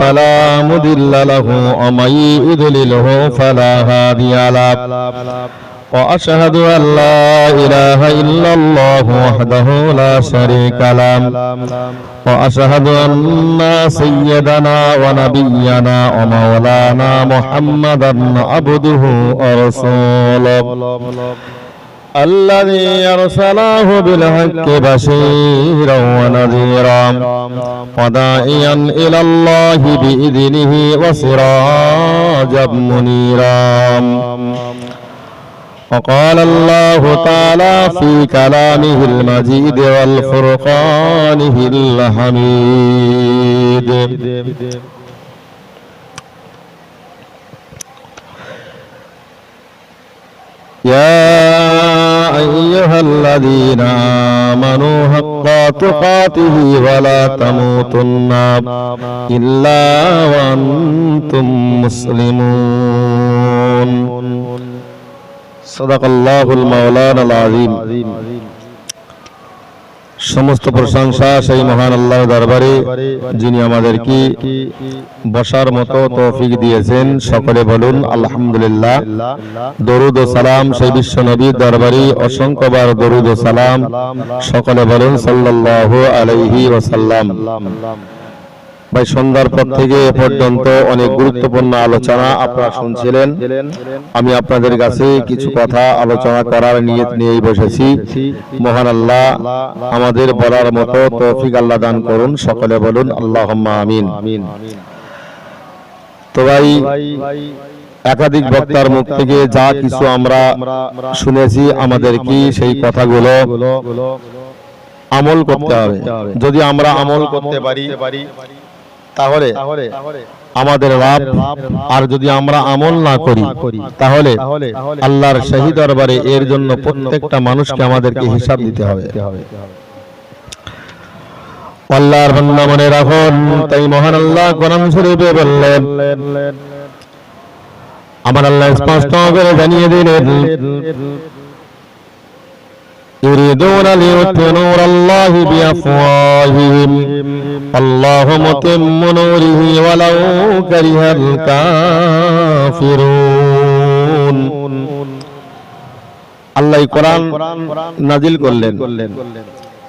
فلا مضل له ومن يضلله فلا هادي له وأشهد أن لا إله إلا الله وحده لا شريك له وأشهد أن سيدنا ونبينا ومولانا محمدا عبده ورسوله الذي أرسله بالحق بشيرا ونذيرا وداعيا إلى الله بإذنه وسراجا منيرا. وقال الله تعالى في كلامه المجيد والفرقانه الحميد. يا أيها الذين آمنوا حق تقاته ولا تموتن إلا وأنتم مسلمون صدق الله المولانا العظيم সমস্ত প্রশংসা সেই মহান আল্লাহ দরবারে, যিনি আমাদেরকে বসার মতো তৌফিক দিয়েছেন। সকলে বলুন, আলহামদুলিল্লাহ। দরুদ ও সালাম সেই বিশ্ব নবীর দরবারে অসংখ্যবার দরুদ ও সালাম। সকলে বলুন, সাল্লাল্লাহু আলাইহি ওয়াসাল্লাম। ভাই, সন্ধ্যার পর থেকে এ পর্যন্ত অনেক গুরুত্বপূর্ণ আলোচনা আপনারা শুনছিলেন। আমি আপনাদের কাছে কিছু কথা আলোচনা করার নিয়ত নিয়েই বসেছি। মহান আল্লাহ আমাদের বলার মতো তৌফিক আল্লাহ দান করুন। সকলে বলুন আল্লাহ আমিন। তো ভাই, একাধিক বক্তার মুখ থেকে যা কিছু আমরা শুনেছি, আমাদের কি সেই কথাগুলো আমল করতে হবে? যদি আমরা আমল করতে পারি তাহলে আমাদের লাভ আর যদি আমরা আমল না করি তাহলে আল্লাহর সেই দরবারে এর জন্য প্রত্যেকটা মানুষকে আমাদেরকে হিসাব দিতে হবে। আল্লাহর বান্দা মনে রাখুন তাই মহান আল্লাহ কোরআন শরীফে বললেন আমার আল্লাহ স্পষ্ট করে জানিয়ে দিলেন يريدون ليطفئوا نور الله بأفواههم الله متم نوره ولو كره الكافرون আল্লাহ কোরআন নাজিল করলেন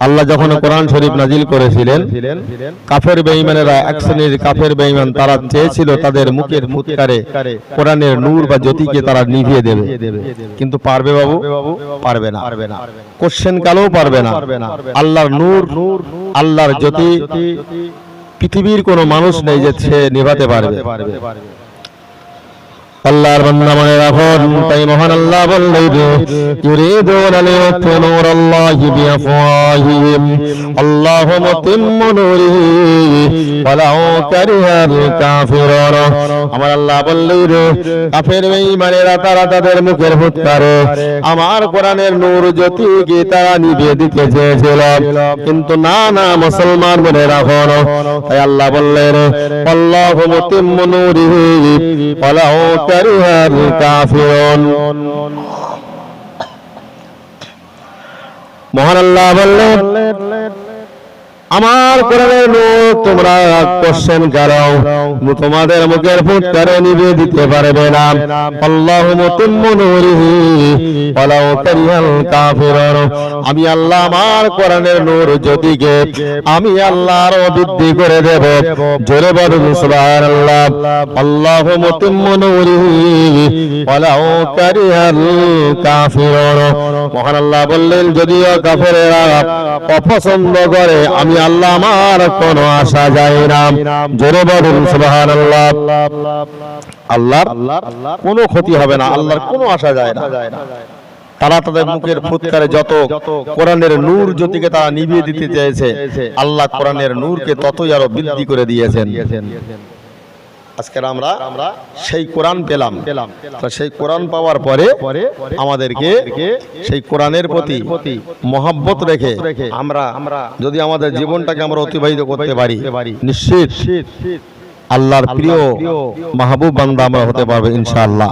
আল্লাহ যখন কোরআন শরীফ নাজিল করেছিলেন, কাফের বেঈমানেরা এক শ্রেণির কাফের বেঈমান তারা চেয়েছিল তাদের মুখের ফুৎকারে কোরআনের নূর বা জ্যোতিকে তারা নিভিয়ে দেবে। কিন্তু পারবে বাবু? পারবে না। কোশ্চেন কালেও পারবে না। আল্লাহর নূর, আল্লাহর জ্যোতি, পৃথিবীর কোনো মানুষ নেই যে সে নিভাতে পারবে। আল্লাহর বান্দা মনে রাখুন, তাই মহান আল্লাহ বললেন, ইউরিদুন লিয়াতফু নূরাল্লাহি বিআফওয়াহিহিম, আল্লাহু মুতিম্মু নূরিহি ওয়ালাউ কারিহাল কাফিরুন। আমার আল্লাহ বললেন, কাফের বেঈমানেরা তারা তাদের মুখের ফুৎকারে আমার কোরআনের নূর জ্যোতিকে তারা নিভিয়ে দিতে চেয়েছিল? কিন্তু না না, মুসলমান মনে রাখুন, তাই আল্লাহ বললেন, আল্লাহু মুতিম্মু নূরিহি ওয়ালাউ কারিহাল কাফিরুন মহান আল্লাহ বললেন আমার কোরআনের নূর তোমরা কোশ্চেন করো তোমাদের মুখের ফুৎকারে নিবে দিতে পারবে না। আল্লাহু মুতিম্মু নূরিহি, ওয়ালাউ কারিহাল কাফিরুন। আমি আল্লাহ আমার কোরআনের নূর জ্যোতিকে আমি আল্লাহ আরও বৃদ্ধি করে দেব, জোরে বলুন সুবহানাল্লাহ। আল্লাহু মুতিম্মু নূরিহি, ওয়ালাউ কারিহাল কাফিরুন। মহান আল্লাহ বললেন, যদিও কাফেরেরা অপছন্দ করে, আমি আল্লাহ আমার কোনো আশা যায় না। জোরে বলুন, সুবহানাল্লাহ। আল্লাহ কোনো ক্ষতি হবে না, আল্লাহর কোনো আশা যায় না। তারা তাদের মুখের ফুৎকারে যত কোরআনের নূর জ্যোতিকে তারা নিভিয়ে দিতে চেয়েছে, আল্লাহ কোরআনের নূরকে ততই আরও বৃদ্ধি করে দিয়েছেন। আজকের আমরা আমরা সেই কোরআন পেলাম। পেলাম সেই কোরআন পাওয়ার পরে পরে আমাদেরকে সেই কোরআনের প্রতি মহাব্বত রেখে আমরা যদি আমাদের জীবনটাকে আমরা অতিবাহিত করতে পারি, নিশ্চিত আল্লাহর প্রিয় মাহবুব বান্দা আমরা হতে পারবে ইনশাআল্লাহ।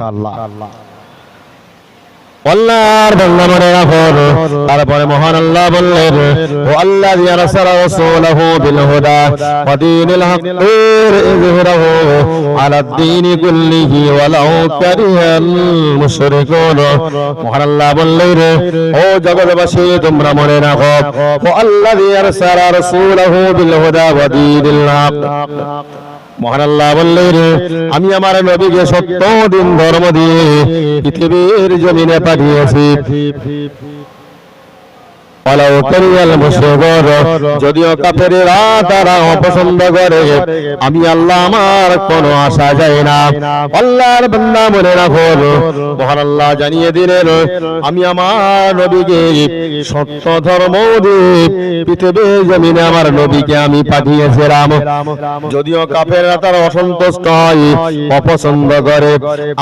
আল্লাহর বান্দা মনে রাখুন তারপরে মহান আল্লাহ বললেন, ও আল্লাহ আরসালা রাসূলাহু বিল হুদা ওয়া দীনিল হাক্কির ইযহিরাহু আলা দ্বীনি কুল্লিহি ওয়ালাউ কারিহাল মুশরিকুন. মহান আল্লাহ বললেন, ও জগৎবাসী, তোমরা মনে রাখো, ও আল্লাহ আরসালা রাসূলাহু বিল হুদা ওয়া দীনিল হক। মহান আল্লাহ বললেন আমি আমার নবীকে সত্য দিন ধর্ম দিয়ে পৃথিবীর জমিনে পাঠিয়েছি। যদিও কাফেরেরা তারা অপছন্দ করে, আমি আল্লাহ আমার কোনো আশা যায় না। আল্লাহর বান্দা মনে রাখো, মহান আল্লাহ জানিয়ে দিলেন, আমি আমার নবীকে সত্য ধর্ম জমিনে আমার নবীকে আমি পাঠিয়েছিলাম। যদিও কাফেররা তারা অসন্তুষ্ট হয়, অপছন্দ করে,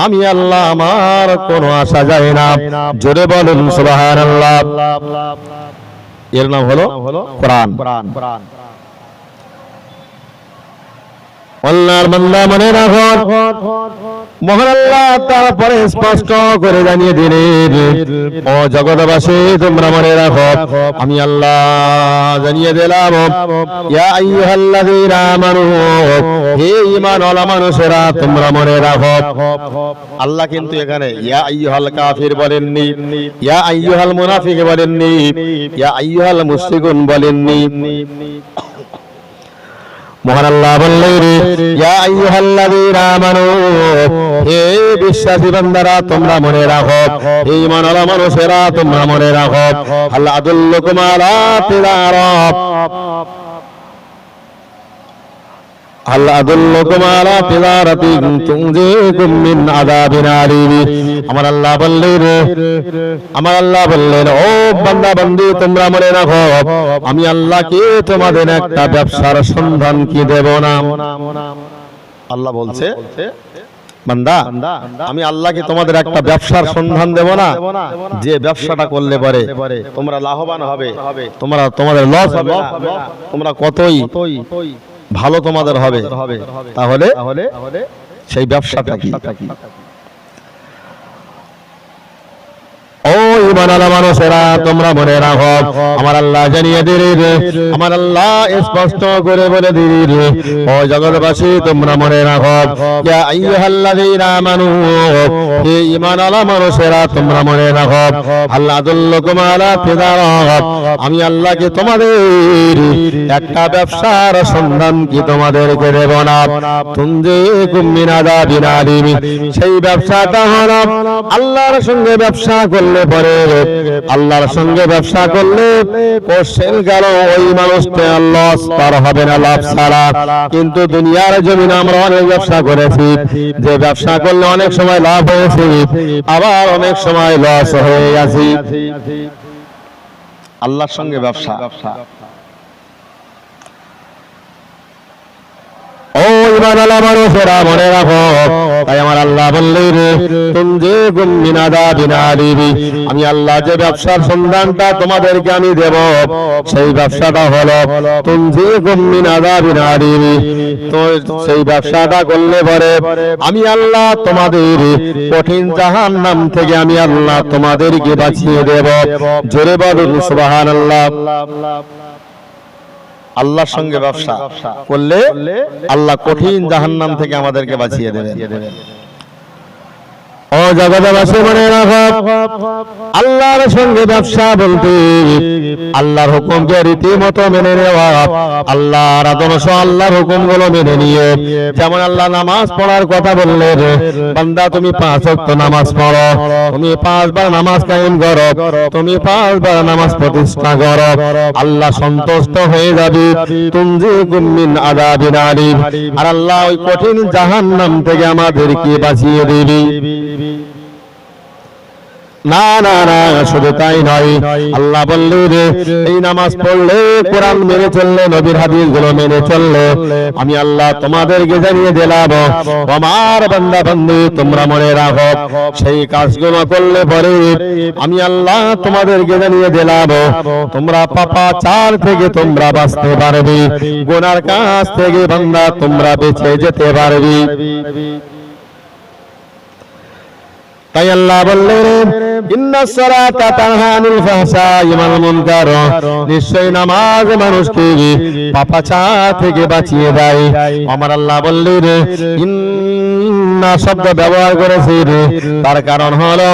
আমি আল্লাহ আমার কোনো আশা যায় না। জোরে বলুন, সুবহানাল্লাহ। এর নাম হলো কোরআন। আল্লাহর বান্দা মনে রাখো মহান আল্লাহ তারপরে স্পষ্ট করে জানিয়ে দিলেন, ও জগৎবাসী, তোমরা মনে রাখো আমি আল্লাহ জানিয়ে দিলাম, ইয়া আইয়ুহাল্লাযীনা আমানু, হে ঈমানওয়ালা মানুষেরা, তোমরা মনে রাখো আল্লাহ কিন্তু এখানে, ইয়া আইয়ুহাল কাফির বলেননি, ইয়া আইয়ুহাল মুনাফিক বলেননি, ইয়া আইয়ুহাল মুশরিকুন বলেননি। মহান আল্লাহ বললেন ইয়া আইয়ুহাল্লাযীনা আমানু হে বিশ্বাসী বান্দারা তোমরা মনে রাখো হে ঈমানওয়ালা মানুষেরা তোমরা মনে রাখো আল্লাহ আদুল্লুকুম আলা তিলারাত। هل أدلكم على تجارة تنجيكم من عذاب أليم আমার আল্লাহ বললেন আমার আল্লাহ বললেন ও বান্দা বান্দি তোমরা মনে রাখো আমি আল্লাহকে তোমাদের একটা ব্যবসার সন্ধান কি দেব না আল্লাহ বলছে বান্দা আমি আল্লাহকে তোমাদের একটা ব্যবসার সন্ধান দেব না যে ব্যবসাটা করলে পরে তোমরা লাভবান হবে তোমরা তোমাদের লস হবে না। তোমরা কতই ভালো তোমাদের হবে। তাহলে সেই ব্যবসাটা কি? ও ইমানালা মানুষেরা, তোমরা মনে রাখো, আমার আল্লাহ জানিয়ে দিলেন আমার আল্লাহ স্পষ্ট করে বলে দিলেন ও জগৎবাসী, তোমরা মনে রাখো, ইয়া আইয়ুহাল্লাযীনা আমানু, হে ইমানালা মানুষেরা, তোমরা মনে রাখো, আল্লাহ আলা আমি আল্লাহকে তোমাদের একটা ব্যবসার সন্ধান কি তোমাদেরকে দেব না? সেই ব্যবসাটা হলো আল্লাহর সঙ্গে ব্যবসা করলে পরে আল্লাহর সঙ্গে ব্যবসা করলে কোশ্চেন গেল ওই মানুষটা লস তার হবে না, লাভ ছাড়া। কিন্তু দুনিয়ার জমিন আমরা অনেক ব্যবসা করেছি। যে ব্যবসা করলে অনেক সময় লাভ হয়েছে, আবার অনেক সময় লস হয়ে গেছি। আল্লাহর সঙ্গে ব্যবসা। আল্লাহ আমি আল্লাহ যে ব্যবসার সন্ধানটা তোমাদেরকে আমি দেব, সেই ব্যবসাটা হলো, তুমি গুমিনাদা বিনালিবি তো সেই ব্যবসাটা করলে পরে আমি আল্লাহ তোমাদের কঠিন জাহান নাম থেকে আমি আল্লাহ তোমাদেরকে বাঁচিয়ে দেব। জোরে বলুন, সুবহানাল্লাহ। আল্লাহর সঙ্গে ব্যবসা করলে আল্লাহ কঠিন জাহান্নাম থেকে আমাদেরকে বাঁচিয়ে দেবেন। ও জগৎবাসী আল্লাহর সঙ্গে ব্যবসা বলতে আল্লাহর হুকুমকে রীতিমতো মেনে নেওয়া, আল্লাহর আদর্শ আল্লাহর মেনে নিয়ে, যেমন আল্লাহ নামাজ পড়ার কথা বললেন, বান্দা তুমি পাঁচ ওয়াক্ত নামাজ পড়ো, তুমি পাঁচবার নামাজ কায়েম করো, তুমি পাঁচবার নামাজ প্রতিষ্ঠা করো, আল্লাহ সন্তুষ্ট হয়ে যাবে তুমি গুমিন আদাবিন আলিম, আর আল্লাহ ওই কঠিন জাহান্নাম থেকে আমাদেরকে বাঁচিয়ে দিবি। আমি আল্লাহ তোমাদেরকে জানিয়ে দিলাম, আমার বান্দা বান্দি তোমরা মনে রাখো, সেই কাজগুলো করলে পরে আমি আল্লাহ তোমাদেরকে জানিয়ে দিলাম, তোমরা পাপা চার থেকে তোমরা বাঁচতে পারবে, গোনার কাছ থেকে বান্দা তোমরা বেঁচে যেতে পারবে। তাই আল্লাহ বললেন নিশ্চয় নামাজ মানুষকে পাপাচা থেকে বাঁচিয়ে দেয়। আমার আল্লাহ বললেন, ইন্না শব্দ ব্যবহার করেছে তার কারণ হলো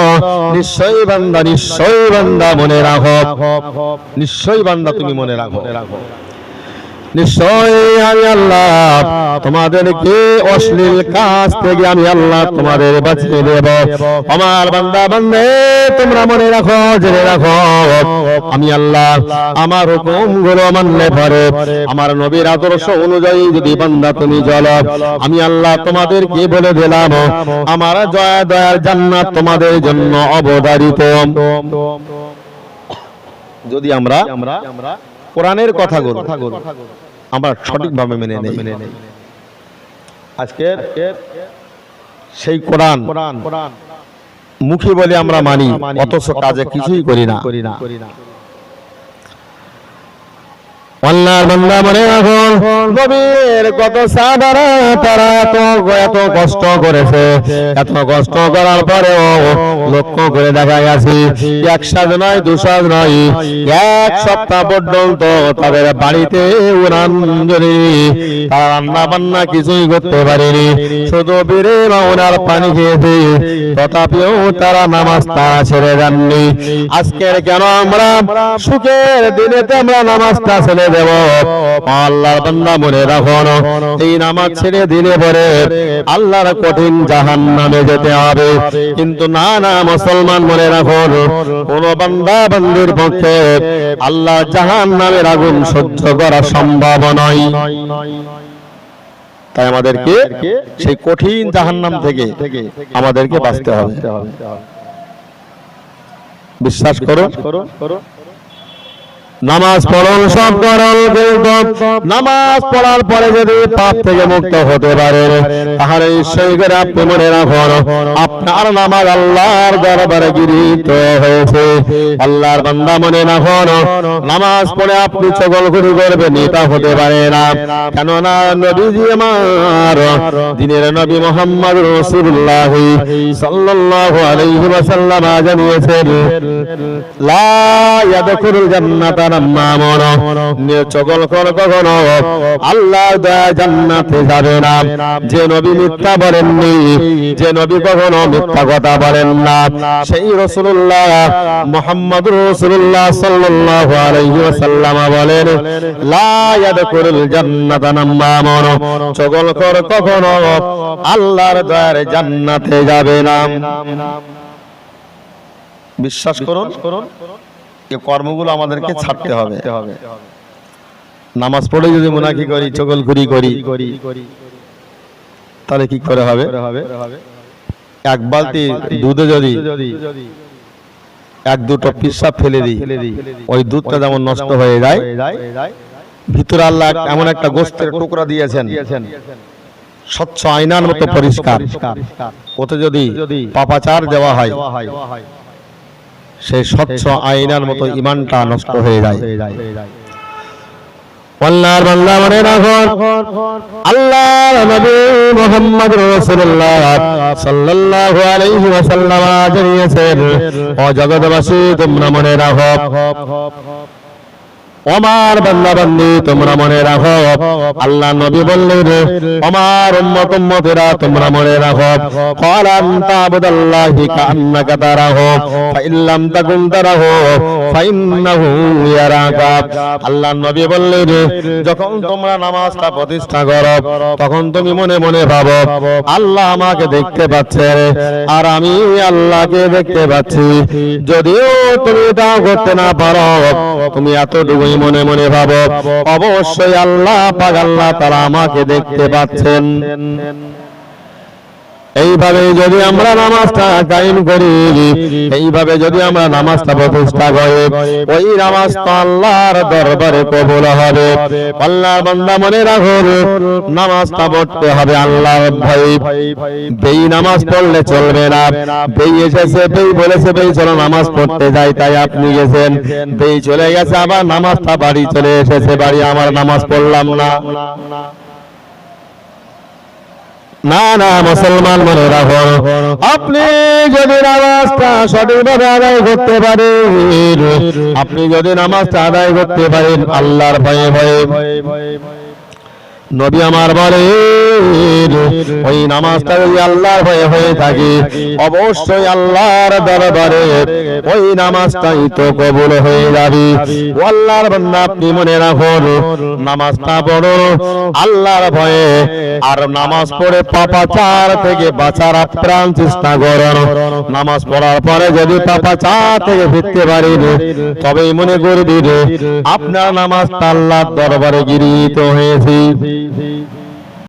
নিশ্চয় বান্দা নিশ্চয় বান্দা মনে রাখো। নিশ্চয় বান্দা তুমি মনে রাখো। আমি আল্লাহ অশ্লীল আমি আমার রাখো আমার হুকুমগুলো মানলে পরে আমার নবীর আদর্শ অনুযায়ী যদি বান্দা তুমি চল, আমি আল্লাহ তোমাদেরকে বলে দিলাম, আমার জয়া দয়ার জান্নাত তোমাদের জন্য অবধারিত। যদি আমরা কোরআনের কথা আমরা সঠিকভাবে মেনে নেই। মেনে নেই। আজকে সেই কোরআন মুখে বলে আমরা মানি অথচ কাজে কিছুই করি না। করি না। আল্লাহর বান্দা তারা তাদের বাড়িতে রান্না বান্না কিছুই করতে পারেনি। শুধু বীরে ওনার পানি খেয়েছে, তথাপিও তারা নামাজ তারা ছেড়ে যাননি আজকের কেন আমরা সুখের দিনেতে আমরা নামাজটা ছেড়ে দেব। আল্লাহর বান্দা মনে রাখুন, এই নামাজ ছেড়ে দিলে পরে আল্লাহর কঠিন জাহান নামে যেতে হবে। কিন্তু না না, মুসলমান মনে রাখুন, কোন বান্দা বান্দির পক্ষে আল্লাহ জাহান নামের আগুন সহ্য করা সম্ভব নয়। তাই আমাদেরকে সেই কঠিন জাহান্নাম থেকে আমাদেরকে বাঁচতে হবে। বিশ্বাস করো নামাজ পড়ল সব করল নামাজ পড়ার পরে যদি পাপ থেকে মুক্ত হতে পারে, তাহলে করে আপনি মনে রাখুন, আপনার নামাজ আল্লাহর দরবারে গৃহীত হয়েছে। আল্লাহর বান্দা মনে রাখুন নামাজ পড়ে আপনি চগল ঘুরি করবেন এটা হতে পারে না। কেননা নবীজি আমার, দিনের নবী মোহাম্মদ রসুল্লাহ সাল্লাল্লাহু আলাইহি ওয়াসাল্লাম জানিয়েছেন, লা ইয়াদখুলুল জান্নাতা নাম্মামুন চগল কর কখনো আল্লাহর দয়া জান্নাতে যাবে না। যে নবী মিথ্যা বলেননি, যে নবী কখনো মিথ্যা কথা বলেন না। সেই রাসূলুল্লাহ মুহাম্মদ রাসূলুল্লাহ সাল্লাল্লাহু আলাইহি ওয়াসাল্লাম বলেন, লা ইয়াদখুলুল জান্নাতা নাম্মামুন চগল কর কখনো, আল্লাহর দয়ার জান্নাতে যাবে না। বিশ্বাস করুন, এই কর্মগুলো আমাদেরকে ছাড়তে হবে। নামাজ পড়ে যদি মুনাফি করি, চগল ঘুরি করি, তাহলে কি করে হবে? এক বালতি দুধে যদি এক দুটো পিসা ফেলে দিই। ওই দুধটা যেমন নষ্ট হয়ে যায়, ভিতরে আল্লাহ এমন একটা গোস্তের টুকরা দিয়েছেন। স্বচ্ছ আয়নার মতো পরিষ্কার। ওতে যদি পাপাচার দেওয়া হয়, সেই স্বচ্ছ আয়নার মতো ইমানটা নষ্ট হয়ে যায়। আল্লাহর বান্দা মনে আল্লাহর নবী মুহাম্মদ রাসূলুল্লাহ সাল্লাল্লাহু আলাইহি ওয়াসাল্লাম জানিয়েছেন, ও তোমরা মনে রাখো। আমার বান্দা বান্দি তোমরা মনে রাখো। আল্লাহ নবী বললেন আমার উম্মত উম্মতেরা, তোমরা মনে রাখো। তাবুদাল্লাহি কান্নাকা তারাহু, ফাইল্লাম তাকুন তারাহু আল্লাহ নবী বললেন যখন তোমরা নামাজটা প্রতিষ্ঠা করো, তখন তুমি মনে মনে ভাবো, আল্লাহ আমাকে দেখতে পাচ্ছে আর আমি আল্লাহকে দেখতে পাচ্ছি। যদিও তুমি এটা করতে না পারো, তুমি এতটুকুই মনে মনে ভাবো, অবশ্যই আল্লাহ পাক আল্লাহ তারা আমাকে দেখতে পাচ্ছেন। এইভাবে যদি আমরা নামাজটা কায়েম করি, এইভাবে যদি আমরা নামাজটা প্রতিষ্ঠা করি, ওই নামাজ তো আল্লাহর দরবারে কবুল হবে। আল্লাহর বান্দা মনে রাখুন, নামাজটা পড়তে হবে আল্লাহর ভয়। বেই নামাজ পড়লে চলবে না। বেই এসেছে, বেই বলেছে, বেই চলো নামাজ পড়তে যাই, তাই আপনি গেছেন। বেই চলে গেছে, আবার নামাজটা বাড়ি চলে এসেছে, বাড়ি আমার নামাজ পড়লাম না। না না, মুসলমান মনে আপনি যদি নামাজটা আদায় করতে পারেন, আপনি যদি করতে পারেন, আল্লাহর ভয়ে ভয়ে। নবী আমার বলেন ওই নামাজটা যদি আল্লাহর ভয়ে হয়ে থাকে। অবশ্যই আল্লাহর দরবারে ওই নামাজটাই তো কবুল হয়ে যাবে। ও আল্লাহর বান্দা, আপনি মনে রাখুন নামাজটা পড়ো, আল্লাহর ভয়ে। আর নামাজ পড়ে পাপাচার থেকে বাঁচার আপ্রাণ চেষ্টা করুন। নামাজ পড়ার পরে যদি পাপাচার থেকে ফিরতে পারেন তবেই মনে করবি আপনার নামাজটা আল্লাহর দরবারে গিরিত হয়েছে।